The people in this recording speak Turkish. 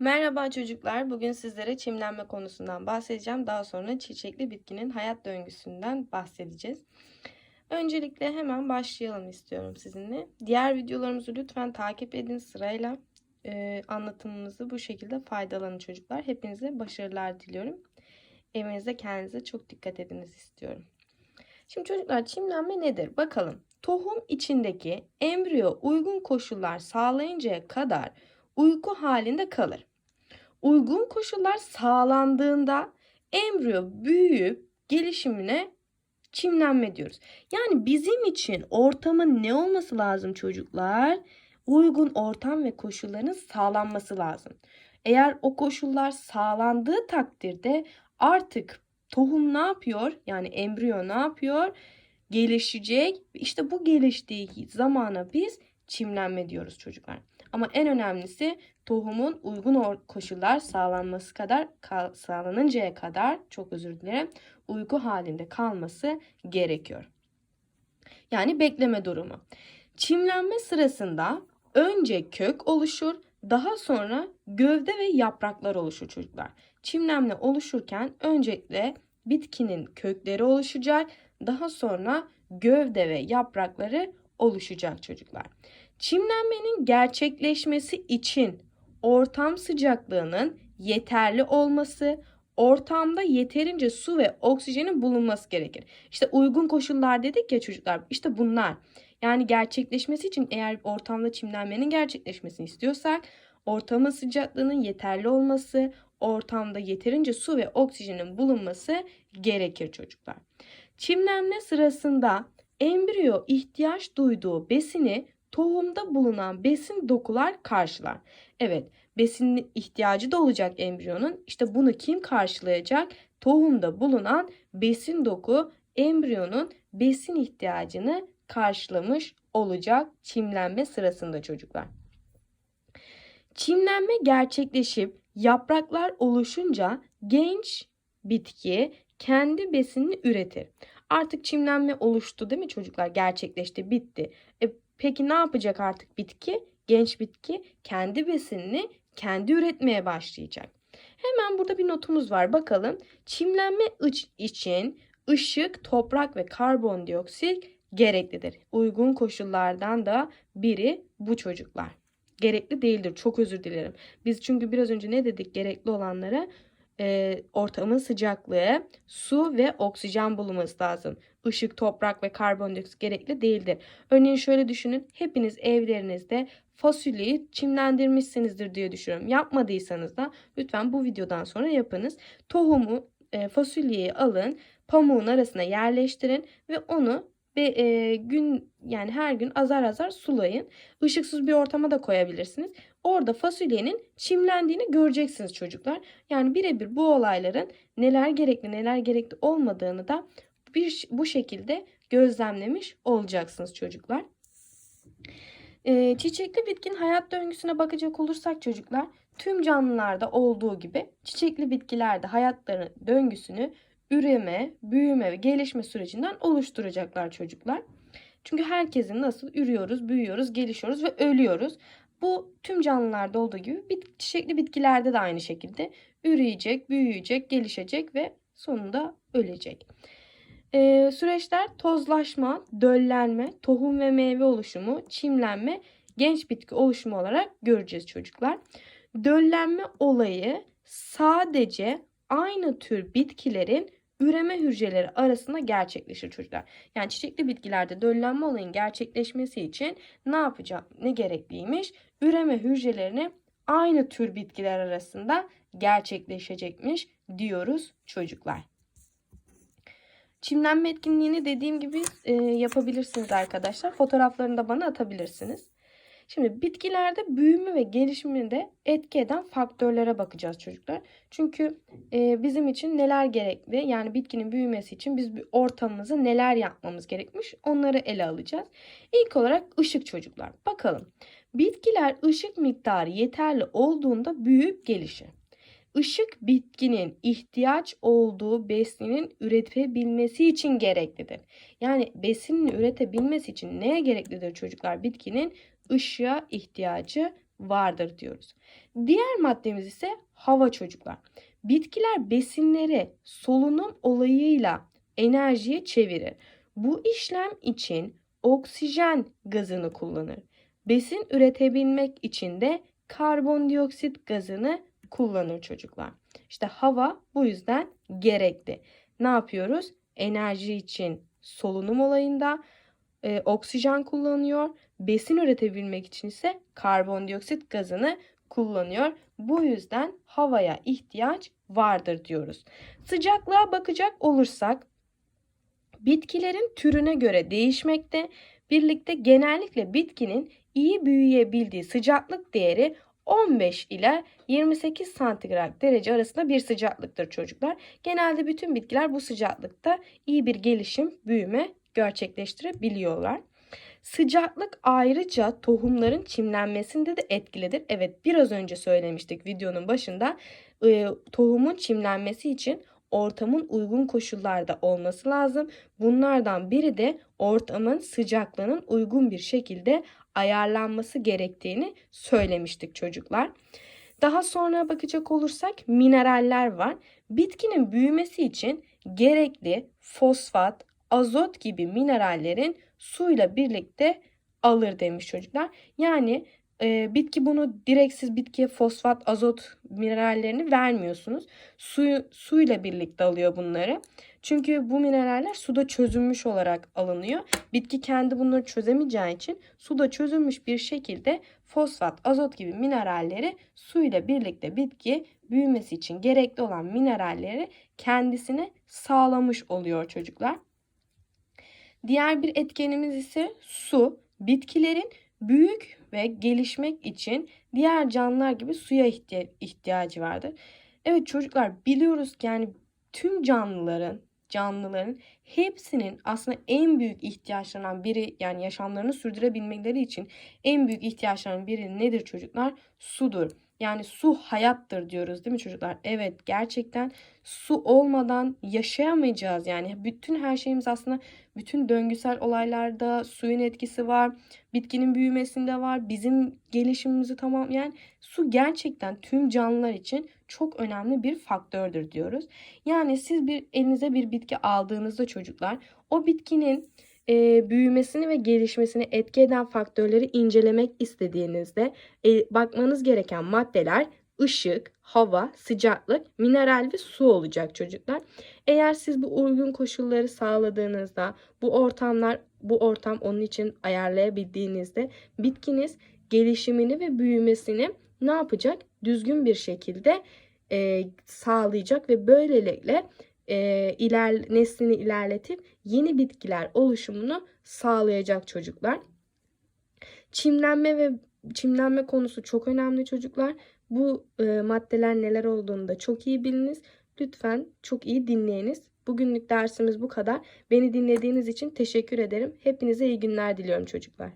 Merhaba çocuklar. Bugün sizlere çimlenme konusundan bahsedeceğim. Daha sonra çiçekli bitkinin hayat döngüsünden bahsedeceğiz. Öncelikle hemen başlayalım istiyorum sizinle. Diğer videolarımızı lütfen takip edin sırayla. Ee, anlatımımızı bu şekilde faydalanın çocuklar. Hepinize başarılar diliyorum. Evinizde kendinize çok dikkat ediniz istiyorum. Şimdi çocuklar çimlenme nedir? Bakalım. Tohum içindeki embriyo uygun koşullar sağlayıncaya kadar uyku halinde kalır. Uygun koşullar sağlandığında embriyo büyüyüp gelişimine çimlenme diyoruz. Yani bizim için ortamın ne olması lazım çocuklar? Uygun ortam ve koşulların sağlanması lazım. Eğer o koşullar sağlandığı takdirde artık tohum ne yapıyor? Yani embriyo ne yapıyor? Gelişecek. İşte bu geliştiği zamana biz çimlenme diyoruz çocuklar. Ama en önemlisi tohumun uygun koşullar sağlanması kadar sağlanıncaya kadar çok özür dilerim uyku halinde kalması gerekiyor. Yani bekleme durumu. Çimlenme sırasında önce kök oluşur, daha sonra gövde ve yapraklar oluşur çocuklar. Çimlenme oluşurken öncelikle bitkinin kökleri oluşacak, daha sonra gövde ve yaprakları oluşacak çocuklar. Çimlenmenin gerçekleşmesi için ortam sıcaklığının yeterli olması, ortamda yeterince su ve oksijenin bulunması gerekir. İşte uygun koşullar dedik ya çocuklar. İşte bunlar. Yani gerçekleşmesi için eğer ortamda çimlenmenin gerçekleşmesini istiyorsak ortamın sıcaklığının yeterli olması, ortamda yeterince su ve oksijenin bulunması gerekir çocuklar. Çimlenme sırasında embriyo ihtiyaç duyduğu besini tohumda bulunan besin dokular karşılar. Evet, besin ihtiyacı da olacak embriyonun. İşte bunu kim karşılayacak? Tohumda bulunan besin doku embriyonun besin ihtiyacını karşılamış olacak çimlenme sırasında çocuklar. Çimlenme gerçekleşip yapraklar oluşunca genç bitki kendi besinini üretir. Artık çimlenme oluştu değil mi çocuklar? Gerçekleşti, bitti. E, peki ne yapacak artık bitki? Genç bitki kendi besinini kendi üretmeye başlayacak. Hemen burada bir notumuz var. Bakalım. Çimlenme için ışık, toprak ve karbondioksit gereklidir. Uygun koşullardan da biri bu çocuklar. Gerekli değildir. Çok özür dilerim. Biz çünkü biraz önce ne dedik gerekli olanlara? e, ortamın sıcaklığı, su ve oksijen bulunması lazım. Işık, toprak ve karbondioksit gerekli değildir. Örneğin şöyle düşünün. Hepiniz evlerinizde fasulyeyi çimlendirmişsinizdir diye düşünüyorum. Yapmadıysanız da lütfen bu videodan sonra yapınız. Tohumu, e, fasulyeyi alın, pamuğun arasına yerleştirin ve onu ve e, gün yani her gün azar azar sulayın. Işıksız bir ortama da koyabilirsiniz. Orada fasulyenin çimlendiğini göreceksiniz çocuklar. Yani birebir bu olayların neler gerekli neler gerekli olmadığını da bir, bu şekilde gözlemlemiş olacaksınız çocuklar. E, çiçekli bitkin hayat döngüsüne bakacak olursak çocuklar tüm canlılarda olduğu gibi çiçekli bitkilerde hayatları döngüsünü üreme, büyüme ve gelişme sürecinden oluşturacaklar çocuklar. Çünkü herkesin nasıl ürüyoruz, büyüyoruz, gelişiyoruz ve ölüyoruz. Bu tüm canlılarda olduğu gibi bit çiçekli bitkilerde de aynı şekilde üreyecek, büyüyecek, gelişecek ve sonunda ölecek. Ee, süreçler tozlaşma, döllenme, tohum ve meyve oluşumu, çimlenme, genç bitki oluşumu olarak göreceğiz çocuklar. Döllenme olayı sadece aynı tür bitkilerin üreme hücreleri arasında gerçekleşir çocuklar. Yani çiçekli bitkilerde döllenme olayın gerçekleşmesi için ne yapacak? Ne gerekliymiş? Üreme hücrelerini aynı tür bitkiler arasında gerçekleşecekmiş diyoruz çocuklar. Çimlenme etkinliğini dediğim gibi e, yapabilirsiniz arkadaşlar. Fotoğraflarını da bana atabilirsiniz. Şimdi bitkilerde büyüme ve gelişiminde etki eden faktörlere bakacağız çocuklar. Çünkü e, bizim için neler gerekli yani bitkinin büyümesi için biz bir ortamımızı neler yapmamız gerekmiş onları ele alacağız. İlk olarak ışık çocuklar. Bakalım bitkiler ışık miktarı yeterli olduğunda büyüyüp gelişir. Işık bitkinin ihtiyaç olduğu besinin üretebilmesi için gereklidir. Yani besinin üretebilmesi için neye gereklidir çocuklar? Bitkinin ışığa ihtiyacı vardır diyoruz. Diğer maddemiz ise hava çocuklar. Bitkiler besinleri solunum olayıyla enerjiye çevirir. Bu işlem için oksijen gazını kullanır. Besin üretebilmek için de karbondioksit gazını kullanır çocuklar. İşte hava bu yüzden gerekli. Ne yapıyoruz? Enerji için solunum olayında e, oksijen kullanıyor. Besin üretebilmek için ise karbondioksit gazını kullanıyor. Bu yüzden havaya ihtiyaç vardır diyoruz. Sıcaklığa bakacak olursak bitkilerin türüne göre değişmekte. Birlikte genellikle bitkinin iyi büyüyebildiği sıcaklık değeri 15 ile 28 santigrat derece arasında bir sıcaklıktır çocuklar. Genelde bütün bitkiler bu sıcaklıkta iyi bir gelişim, büyüme gerçekleştirebiliyorlar. Sıcaklık ayrıca tohumların çimlenmesinde de etkilidir. Evet biraz önce söylemiştik videonun başında. Tohumun çimlenmesi için ortamın uygun koşullarda olması lazım. Bunlardan biri de ortamın sıcaklığının uygun bir şekilde ayarlanması gerektiğini söylemiştik çocuklar. Daha sonra bakacak olursak mineraller var. Bitkinin büyümesi için gerekli fosfat, azot gibi minerallerin suyla birlikte alır demiş çocuklar. Yani e, bitki bunu direkt siz bitkiye fosfat, azot minerallerini vermiyorsunuz. Suyu, suyla birlikte alıyor bunları. Çünkü bu mineraller suda çözülmüş olarak alınıyor. Bitki kendi bunları çözemeyeceği için suda çözülmüş bir şekilde fosfat, azot gibi mineralleri suyla birlikte bitki büyümesi için gerekli olan mineralleri kendisine sağlamış oluyor çocuklar. Diğer bir etkenimiz ise su. Bitkilerin büyük ve gelişmek için diğer canlılar gibi suya ihtiya- ihtiyacı vardır. Evet çocuklar biliyoruz ki yani tüm canlıların canlıların hepsinin aslında en büyük ihtiyaçlarından biri yani yaşamlarını sürdürebilmeleri için en büyük ihtiyaçlarından biri nedir çocuklar? Sudur. Yani su hayattır diyoruz değil mi çocuklar? Evet gerçekten su olmadan yaşayamayacağız. Yani bütün her şeyimiz aslında bütün döngüsel olaylarda suyun etkisi var. Bitkinin büyümesinde var. Bizim gelişimimizi tamam yani su gerçekten tüm canlılar için çok önemli bir faktördür diyoruz. Yani siz bir elinize bir bitki aldığınızda çocuklar o bitkinin e, büyümesini ve gelişmesini etki eden faktörleri incelemek istediğinizde e, bakmanız gereken maddeler ışık, hava, sıcaklık, mineral ve su olacak çocuklar. Eğer siz bu uygun koşulları sağladığınızda, bu ortamlar, bu ortam onun için ayarlayabildiğinizde bitkiniz gelişimini ve büyümesini ne yapacak? Düzgün bir şekilde e, sağlayacak ve böylelikle e, iler, neslini ilerletip yeni bitkiler oluşumunu sağlayacak çocuklar. Çimlenme ve çimlenme konusu çok önemli çocuklar. Bu e, maddeler neler olduğunu da çok iyi biliniz. Lütfen çok iyi dinleyiniz. Bugünlük dersimiz bu kadar. Beni dinlediğiniz için teşekkür ederim. Hepinize iyi günler diliyorum çocuklar.